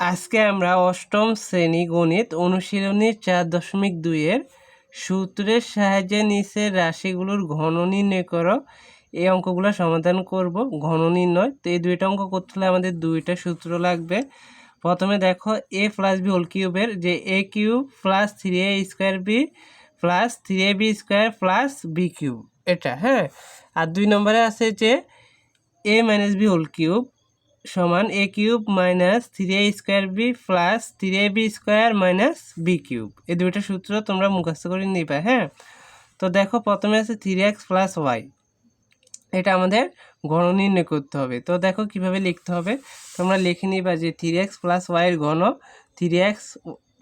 আজকে আমরা অষ্টম শ্রেণি গণিত অনুশীলনী চার দশমিক দুইয়ের সূত্রের সাহায্যে নিচের রাশিগুলোর ঘন নির্ণয় করো। এই অঙ্কগুলো সমাধান করব, ঘন নির্ণয়। তো এই দুইটা অঙ্ক করতে হলে আমাদের দুইটা সূত্র লাগবে। প্রথমে দেখো এ প্লাস বি হোল কিউবের যে A cube plus three A square B plus three A B square plus B cube এটা হ্যাঁ? আর দুই নম্বরে আছে যে A minus B whole cube সমান A cube minus three A square B plus three A B square minus B cube. এই দুইটা সূত্র তোমরা মুখস্থ করে নিবা হ্যাঁ? তো দেখো, প্রথমে আছে থ্রি এক্স প্লাস ওয়াই এটা আমাদের ঘন নির্ণয় করতে হবে। তো দেখো, কীভাবে লিখতে হবে? তোমরা লিখে নিবা যে থ্রি এক্স প্লাস ওয়াইয়ের ঘন three X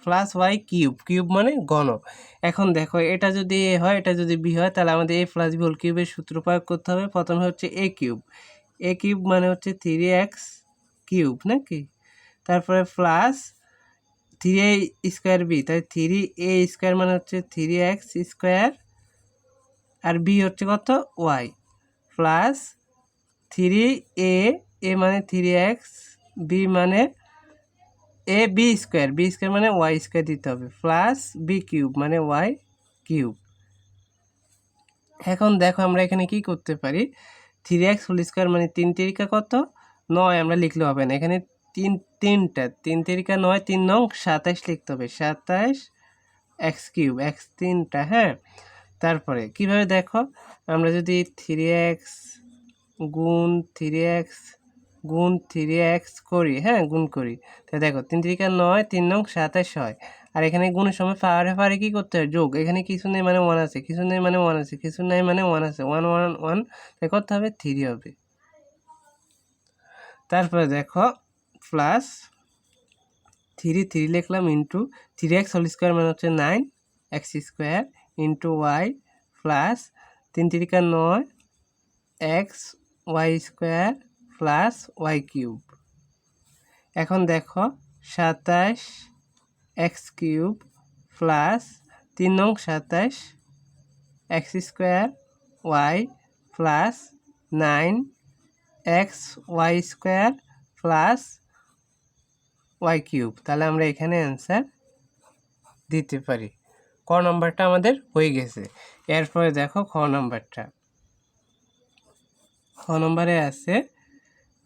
plus Y cube. Cube মানে ঘন। এখন দেখো, এটা যদি এ হয়, এটা যদি বি হয়, তাহলে আমাদের এ প্লাস বি হোল কিউবের সূত্র প্রয়োগ করতে হবে। প্রথমে হচ্ছে এ কিউব। এ কিউব মানে হচ্ছে থ্রি এক্স কিউব নাকি? তারপরে plus three A square B তাই থ্রি এ স্কোয়ার মানে হচ্ছে থ্রি এক্স স্কোয়ার আর বি হচ্ছে কত? Y plus three A A মানে থ্রি এক্স বি মানে A B square B square মানে ওয়াই স্কোয়ার দিতে হবে প্লাস বি কিউব মানে ওয়াই কিউব এখন দেখো আমরা এখানে কি করতে পারি? থ্রি এক্স হোল স্কোয়ার মানে তিন তিরিকা কত? নয় আমরা লিখলে হবে না। এখানে তিন, তিনটা, তিন তিরিকা নয়, তিন নং সাতাইশ লিখতে হবে। সাতাইশ এক্স কিউব এক্স তিনটা হ্যাঁ? তারপরে কীভাবে দেখো? আমরা যদি থ্রি এক্স গুণ থ্রি এক্স গুণ থ্রি এক্স করি হ্যাঁ? গুণ করি। তা দেখো, তিন তিরিকা নয়, তিন নং সাতাইশ হয়। আর এখানে গুণের সময় পাহাড়ে পাহাড়ে কী করতে হয়? যোগ। এখানে কিছু নেই মানে ওয়ান আছে, কিছু নেই মানে ওয়ান আছে, কিছু নেই মানে ওয়ান আছে। ওয়ান ওয়ান ওয়ান তাই করতে হবে থ্রি হবে। তারপরে দেখো প্লাস থ্রি থ্রি লিখলাম into three X whole square মানে হচ্ছে nine X square into Y plus তিন তিরিকা নয় X Y square plus Y cube এখন দেখো, সাতাশ এক্স কিউব প্লাস তিন নং সাতাশ X square Y plus nine X Y square plus Y cube তাহলে আমরা এখানে অ্যান্সার দিতে পারি। ক নম্বরটা আমাদের হয়ে গেছে। এরপরে দেখো খ নম্বরটা। খ নম্বরে আছে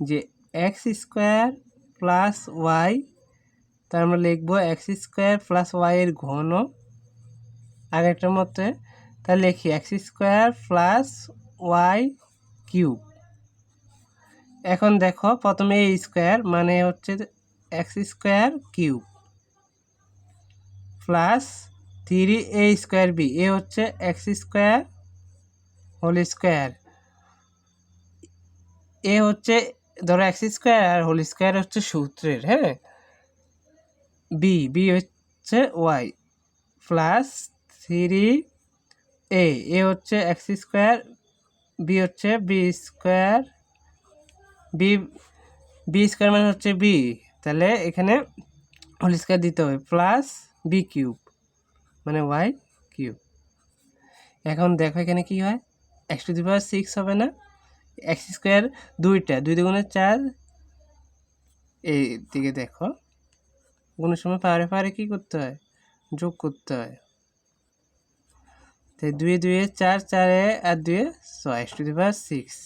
যে এক্স স্কোয়ার প্লাস ওয়াই তার আমরা লিখব এক্স স্কোয়ার প্লাস ওয়াইয়ের ঘন আগেরটার মধ্যে তাহলে লিখি X square plus Y cube এখন দেখো প্রথমে এ স্কোয়ার মানে হচ্ছে X square cube plus three A square B A হচ্ছে X square whole square A হচ্ছে, ধরো এক্স স্কোয়ার আর হোল স্কোয়ার হচ্ছে সূত্রের হ্যাঁ? বি বি হচ্ছে Y plus three A A হচ্ছে এক্স স্কোয়ার বি হচ্ছে B square B B square মানে হচ্ছে বি তাহলে এখানে হোল স্কোয়ার দিতে হবে প্লাস বি কিউব মানে ওয়াই কিউব এখন দেখো এখানে কি হয় X to the power six হবে না এক্স স্কোয়ার দুইটা, দুই দুগুণে চার, এই দিকে দেখো। গুণের সময় পাহাড়ে পাহাড়ে কী করতে হয়? যোগ করতে হয়। তাই দুয়ে দুয়ে চার, চারে আর দুয়ে ছয় টু দি পাওয়ার সিক্স।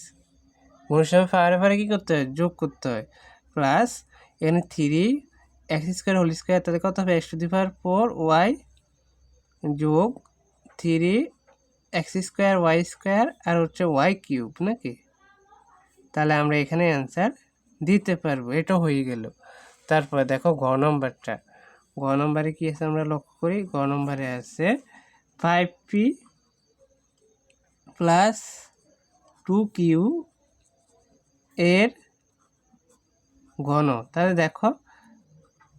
গুণের সময় পাহাড়ে পাহাড়ে কী করতে হয়? যোগ করতে হয়। প্লাস এখানে three X square whole square, তাহলে কত হবে? X to the power four Y যোগ three X square Y square আর হচ্ছে ওয়াই কিউব, নাকি? তাহলে আমরা এখানে অ্যান্সার দিতে পারব। এটা হয়ে গেল। তারপরে দেখো ঘ নম্বরটা। ঘ নম্বরে কী আছে আমরা লক্ষ্য করি? ঘ নম্বরে আছে five P plus two Q এর ঘন। তাহলে দেখো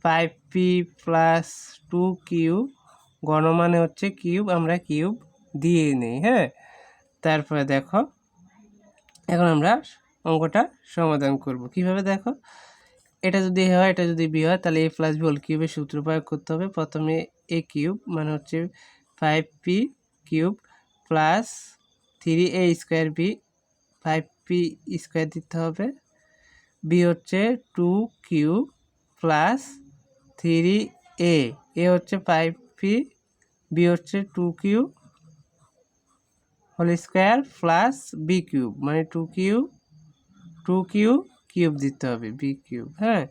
five P plus two Q ঘন মানে হচ্ছে কিউব, আমরা কিউব দিয়ে নিই হ্যাঁ? তারপরে দেখো এখন আমরা অঙ্কটা সমাধান করব। কীভাবে দেখো? এটা যদি এ হয়, এটা যদি বি হয়, তাহলে এ প্লাস বি হোল কিউবের সূত্র প্রয়োগ করতে হবে। প্রথমে এ কিউব মানে হচ্ছে five P cube plus three A square B five P square দিতে হবে। বি হচ্ছে two Q plus three A A হচ্ছে ফাইভ পি বি হচ্ছে two Q whole square plus B cube মানে two Q two Q cube দিতে হবে B cube হ্যাঁ?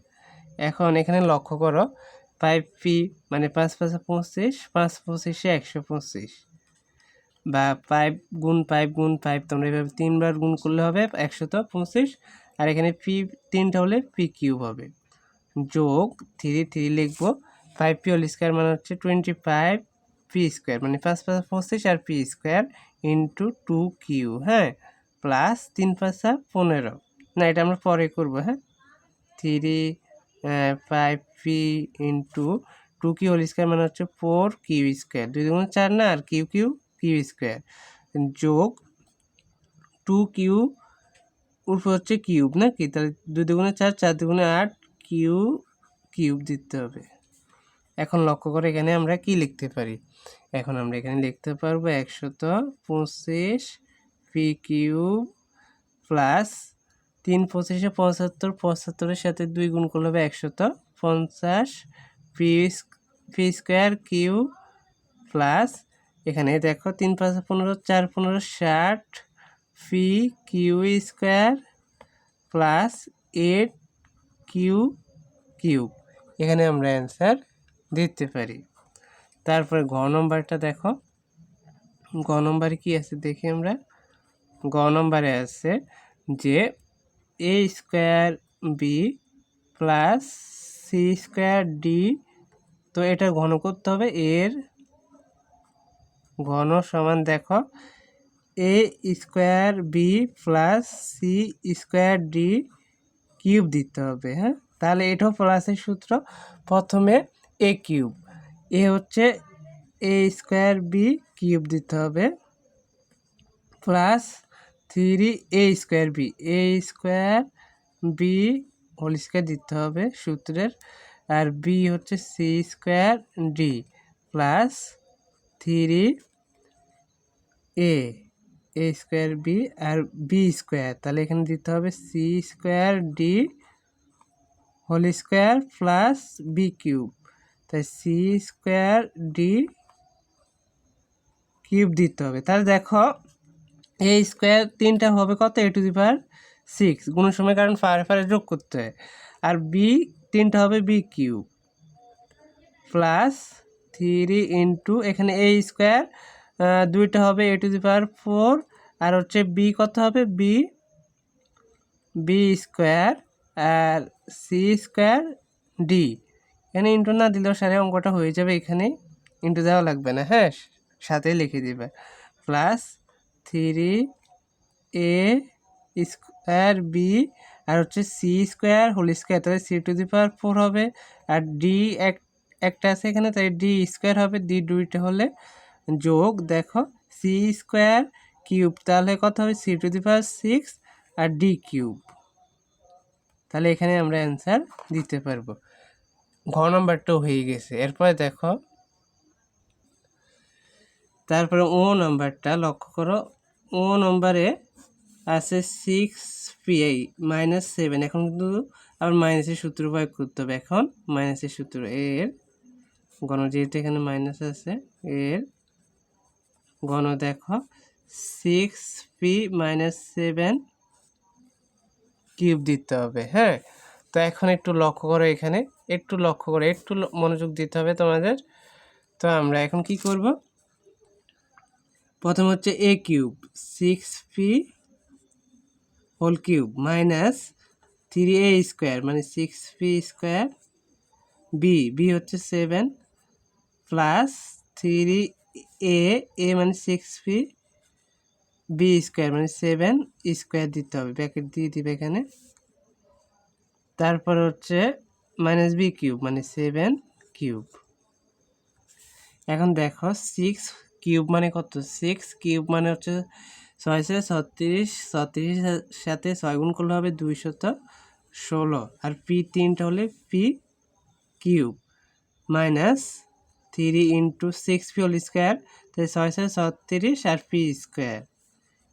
এখন এখানে লক্ষ্য করো ফাইভ পি মানে পাঁচ পাঁচে পঁচিশ, পাঁচ পঁচিশে একশো পঁচিশ বা ফাইভ গুণ ফাইভ গুণ ফাইভ তোমরা এভাবে তিনবার গুণ করলে হবে একশত পঁচিশ, আর এখানে পি তিনটা হলে পি কিউব হবে। যোগ থ্রি থ্রি লিখব ফাইভ পি হোল স্কোয়ার মানে হচ্ছে টোয়েন্টি ফাইভ পি স্কোয়ার মানে পাঁচ পাঁচ পঁচিশ আর P square into two Q হ্যাঁ? প্লাস তিন পাঁচা পনেরো। না, এটা আমরা পরে করব হ্যাঁ? Three five P into two Q whole square মানে হচ্ছে ফোর কিউ স্কোয়ার দুই দুগুণ চার না, আর কিউ কিউ কিউ স্কোয়ার যোগ টু কিউ উপর হচ্ছে কিউব নাকি? তাহলে দুই দুগুণে চার চার দুগুণে আট কিউ কিউব দিতে হবে। এখন লক্ষ্য করে এখানে আমরা কি লিখতে পারি? এখন আমরা এখানে লিখতে পারব একশত পঁচিশ পি কিউব প্লাস তিন পঁচিশে পঁচাত্তর, পঁচাত্তরের সাথে দুই গুণ করলে হবে একশত। পঞ্চাশ P P square Q plus এখানে দেখো তিন পাঁচ পনেরো, চার পনেরো, ষাট P Q square plus eight Q cube এখানে আমরা অ্যান্সার দিতে পারি। তারপরে ঘ নম্বরটা দেখো। গ নম্বরে কী আছে দেখি আমরা। গ নম্বরে আছে যে A square B plus C square D তো এটা ঘন করতে হবে। এর ঘন সমান দেখো A square B plus C square D cube দিতে হবে হ্যাঁ? তাহলে এটাও প্লাসের সূত্র। প্রথমে এ কিউব এ হচ্ছে এ স্কোয়ার বি কিউব দিতে হবে plus three a square b a square b whole square দিতে হবে সূত্রের, আর বি হচ্ছে c square d plus three a a square b R B square তাহলে এখানে দিতে হবে c square d whole square plus b cube তাই সি স্কোয়ার ডি কিউব দিতে হবে। তাহলে দেখো এ স্কোয়ার তিনটা হবে কত? এ টু দি পাওয়ার সিক্স গুণের সময় কারণ ফারে ফারে যোগ করতে হয়। আর বি তিনটা হবে b cube plus three into এখানে এ স্কোয়ার দুইটা হবে এ টু দি পাওয়ার ফোর আর হচ্ছে বি কত হবে? বি বি স্কোয়ার আর সি স্কোয়ার ডি এখানে ইন্টু না দিলেও সারে অঙ্কটা হয়ে যাবে এখানে। ইন্টু দেওয়া লাগবে না হ্যাঁ? সাথে লিখে দিবে। Plus three a square b আর হচ্ছে সি স্কোয়ার হোল স্কোয়ার, তাহলে c to the power four হবে। আর ডি এক, একটা আছে এখানে তাই ডি স্কোয়ার হবে। ডি দুইটা হলে যোগ, দেখো, সি স্কোয়ার কিউব, তাহলে কত হবে? C to the power six R D cube. তাহলে এখানে আমরা অ্যান্সার দিতে পারব। ঘ নম্বরটাও হয়ে গেছে। এরপরে দেখো, তারপরে ও নাম্বারটা লক্ষ্য করো। ও নম্বরে আছে সিক্স পিআই মাইনাস সেভেন এখন কিন্তু আবার মাইনাসের সূত্র প্রয়োগ করতে হবে এখন মাইনাসের সূত্র এর গণ যেহেতু এখানে মাইনাস আছে, এর গণ দেখো six p minus seven cube দিতে হবে হ্যাঁ? তো এখন একটু লক্ষ্য করো এখানে, একটু লক্ষ্য করে, একটু মনোযোগ দিতে হবে তোমাদের, তো আমরা এখন কি করব? প্রথম হচ্ছে a cube six p whole cube minus three a square মানে six p square b b হচ্ছে seven plus three a a মানে সিক্স পি বি স্কোয়ার মানে সেভেন স্কোয়ার দিতে হবে ব্যাকেট দিয়ে দিবে এখানে। তারপর হচ্ছে মাইনাস বি কিউব মানে সেভেন কিউব। এখন দেখো সিক্স কিউব মানে কত? সিক্স কিউব মানে হচ্ছে ছয় ছয় ছত্রিশ, ছত্রিশের সাথে ছয় গুণ করলে হবে দুইশত ষোলো। আর পি তিনটা হলে p cube minus three into six p whole square তাই ছয় ছয় ছত্রিশ আর পি স্কোয়ার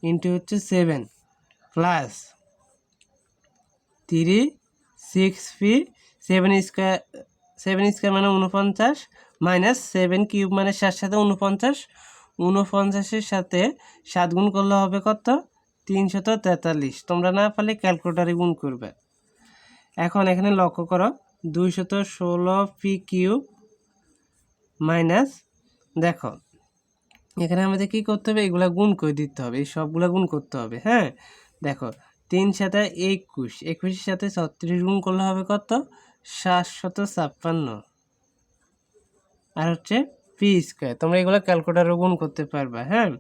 ইন্টু হচ্ছে seven plus three six p seven square seven square মানে উনপঞ্চাশ মাইনাস সেভেন কিউব মানে সাত সাথে উনপঞ্চাশ উনপঞ্চাশের সাথে সাত গুণ করলে হবে কত? তিনশত তেতাল্লিশ। তোমরা না পারলে ক্যালকুলেটারে গুণ করবে। এখন এখানে লক্ষ্য করো, দুইশত ষোলো পি কিউব মাইনাস, দেখো, এখানে আমাদের কি করতে হবে? এগুলা গুণ করে দিতে হবে। এই সবগুলা গুণ করতে হবে হ্যাঁ? দেখো, তিন সাথে একুশ, একুশের সাথে ছত্রিশ গুণ করলে হবে কত? সাতশত ছাপ্পান্ন। আর হচ্ছে পি স্কোয়ার তোমরা এগুলো ক্যালকুলেটারে গুণ করতে পারবে হ্যাঁ?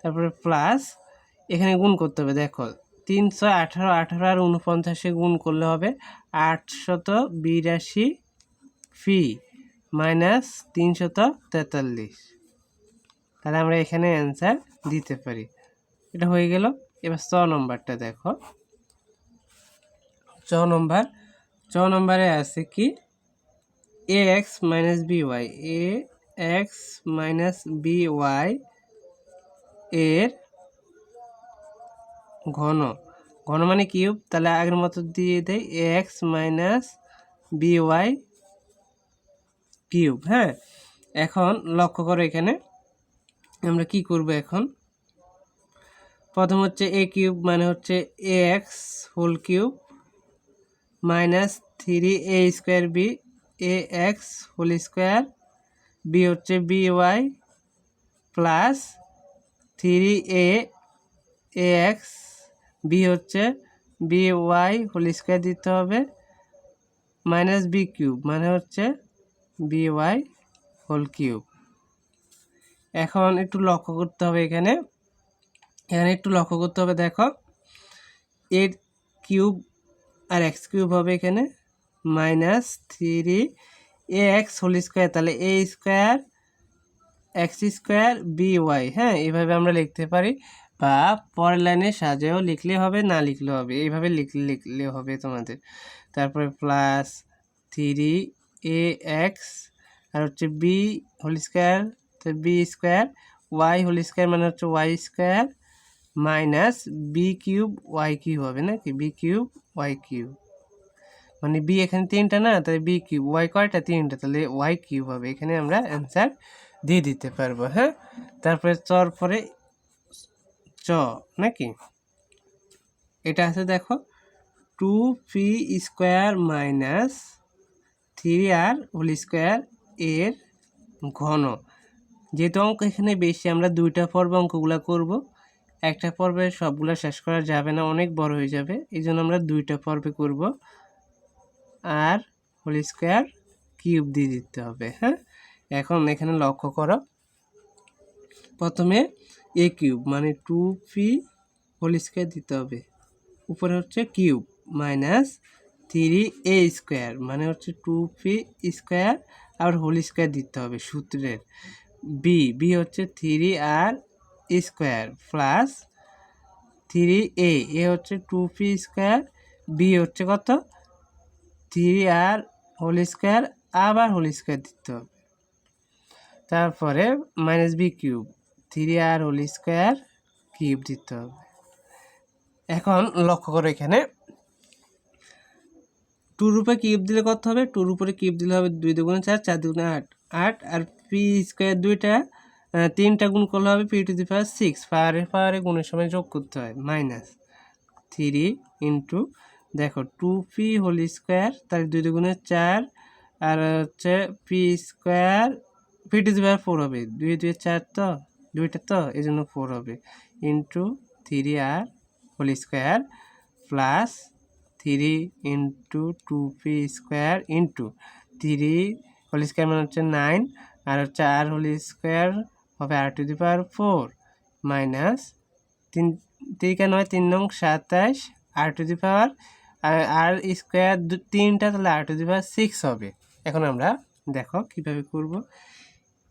তারপরে প্লাস এখানে গুণ করতে হবে, দেখো। তিনশো আঠারো আঠারো আর উনপঞ্চাশে গুণ করলে হবে আটশত বিরাশি ফি মাইনাস তিনশত তেতাল্লিশ। তাহলে আমরা এখানে অ্যান্সার দিতে পারি। এটা হয়ে গেল। এবার ছ নম্বরটা দেখো। ছ নম্বর, ছ নম্বরে আছে কি? A x minus b y a x minus b y এর ঘন। ঘন মানে কিউব, তাহলে আগের মতো দিয়ে দেয় x minus b y cube হ্যাঁ? এখন লক্ষ্য করো এখানে, আমরা কি করব এখন? প্রথম হচ্ছে এ কিউব মানে হচ্ছে a x whole cube minus three a square b a x whole square b হচ্ছে b y plus three a x b হচ্ছে বি ওয়াই হোল স্কোয়ার দিতে হবে মাইনাস বি কিউব মানে হচ্ছে বি ওয়াই হোল কিউব এখন একটু লক্ষ্য করতে হবে এখানে। এখানে একটু লক্ষ্য করতে হবে, দেখো, এর কিউব আর এক্স কিউব হবে এখানে। Minus three a x whole square, তাহলে a square, x square, b y হ্যাঁ এইভাবে আমরা লিখতে পারি বা পরের লাইনে সাজেও লিখলে হবে, না লিখলে হবে, এইভাবে লিখলে লিখলে হবে তোমাদের। তারপরে প্লাস থ্রি এ এক্স আর হচ্ছে বি হোল স্কোয়ার, তো b square, y whole square মানে হচ্ছে y square minus b cube y cube হবে, নাকি বি কিউব ওয়াই কিউব। মানে বি এখানে তিনটা না, তাহলে বি কিউব ওয়াই কয়টা? তিনটা। তাহলে ওয়াই কিউব হবে। এখানে আমরা অ্যান্সার দিয়ে দিতে পারব হ্যাঁ? তারপরে চর পরে চ, নাকি? এটা আছে দেখো two p square minus three r whole square এর ঘন। যেহেতু অঙ্ক এখানে বেশি, আমরা দুইটা পর্বে অঙ্কগুলো করব। একটা পর্বে সবগুলো শেষ করা যাবে না, অনেক বড় হয়ে যাবে। এই জন্য আমরা দুইটা পর্বে করব। আর হোল স্কোয়ার কিউব দিয়ে দিতে হবে হ্যাঁ? এখন এখানে লক্ষ্য করো। প্রথমে এ কিউব মানে টু পি হোল স্কোয়ার দিতে হবে। উপরে হচ্ছে cube minus three a square মানে হচ্ছে টু পি স্কোয়ার আর হোল স্কোয়ার দিতে হবে সূত্রের। বি বি হচ্ছে three r square plus three a a হচ্ছে টু পি স্কোয়ার বি হচ্ছে কত? থ্রি আর হোল স্কোয়ার, আবার হোল স্কোয়ার দিতে হবে। তারপরে minus b cube three r whole square cube দিতে হবে। এখন লক্ষ্য করো এখানে। টুর উপরে কিউব দিলে কত হবে? টুর উপরে কিউব দিলে হবে দুই দুগুণে চার চার দুগুণে আট। আট আর পি স্কোয়ার দুইটা তিনটা গুণ করলে হবে p to the power six পাওয়ারে পাওয়ারে গুণের সময় যোগ করতে হয় মাইনাস থ্রি ইন্টু দেখো টু পি হোল স্কোয়ার তার দুই দুগুণে চার, আর হচ্ছে p square p to the four হবে। দুই দুই চার তো? দুইটা তো? এই জন্য ফোর হবে। Into three r whole square plus three into two p square into three whole square মানে হচ্ছে নাইন আর হচ্ছে আর হোল স্কোয়ার হবে r to the power four minus তিন তিরিকা নয়, তিন নং সাতাশ r to the power R R square তিনটা তাহলে আর টু দি পাওয়ার সিক্স হবে। এখন আমরা দেখো কীভাবে করব।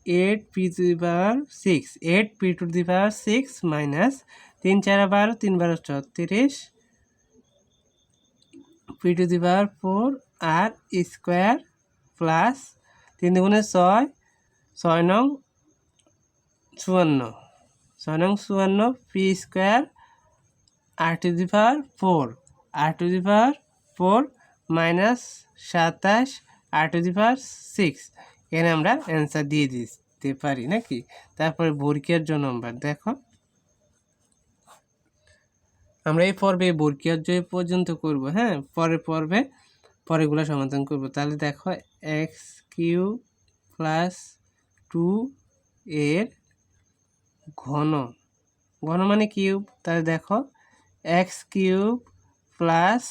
Eight p to the power six eight p to the power six minus তিন চার বারো, তিন বারো ছত্রিশ p to the power four r square plus তিন দুগুণে ছয় ছয় নং চুয়ান্ন। ছয় নং চুয়ান্ন p square r to the power four r to the power four minus সাতাশ r to the power six. এখানে আমরা অ্যান্সার দিয়ে দিতে পারি, নাকি? তারপরে বর্গীয় জ নম্বর, দেখো। আমরা এই পর্বে বর্গীয় জয় পর্যন্ত করব হ্যাঁ? পরের পর্বে পরেগুলো সমাধান করব। তাহলে দেখো, এক্স কিউ প্লাস টু এর ঘন। ঘন মানে কিউব। তাহলে দেখো, x cube plus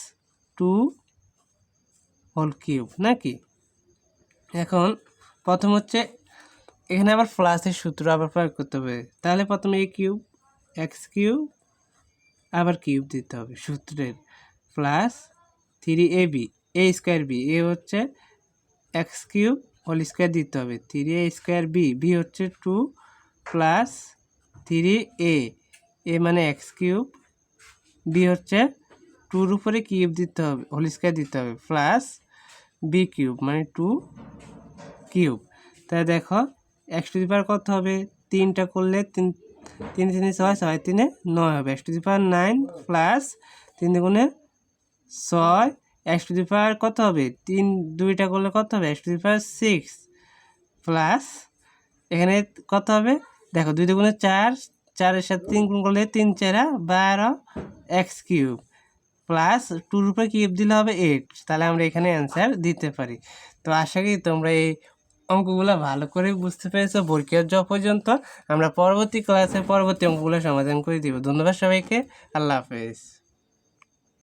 two whole cube, নাকি? এখন প্রথম হচ্ছে, এখানে আবার প্লাসের সূত্র আবার প্রয়োগ করতে হবে। তাহলে প্রথমে এ কিউব, এক্স কিউব, আবার কিউব দিতে হবে সূত্রের। Plus three a b, a square b, a হচ্ছে এক্স কিউব, হোল স্কোয়ার দিতে হবে। Three a square b b হচ্ছে two plus three a a মানে এক্স কিউব, বি হচ্ছে টুর উপরে কিউব দিতে হবে হোল স্কোয়ার দিতে হবে প্লাস বি কিউব মানে টু কিউব তাই দেখো এক্স টু দি পাওয়ার কত হবে? তিনটা করলে তিন তিন তিনে ছয় ছয় তিনে নয় হবে। X to the power nine plus তিন দুগুণে ছয় এক্স টু দি পাওয়ার কত হবে? তিন দুইটা করলে কত হবে? X to the power six plus এখানে কত হবে? দেখো, দুই দুগুণে চার, চারের সাথে তিন গুণ করলে তিন চারা বারো এক্স কিউব প্লাস টুর উপরে কিউব দিলে হবে এইট তাহলে আমরা এখানে অ্যান্সার দিতে পারি। তো আশা করি তোমরা এই অঙ্কগুলো ভালো করে বুঝতে পেরেছ। বরকিয়ার জ পর্যন্ত আমরা পরবর্তী ক্লাসে পরবর্তী অঙ্কগুলো সমাধান করে দিব। ধন্যবাদ সবাইকে। আল্লাহ হাফেজ।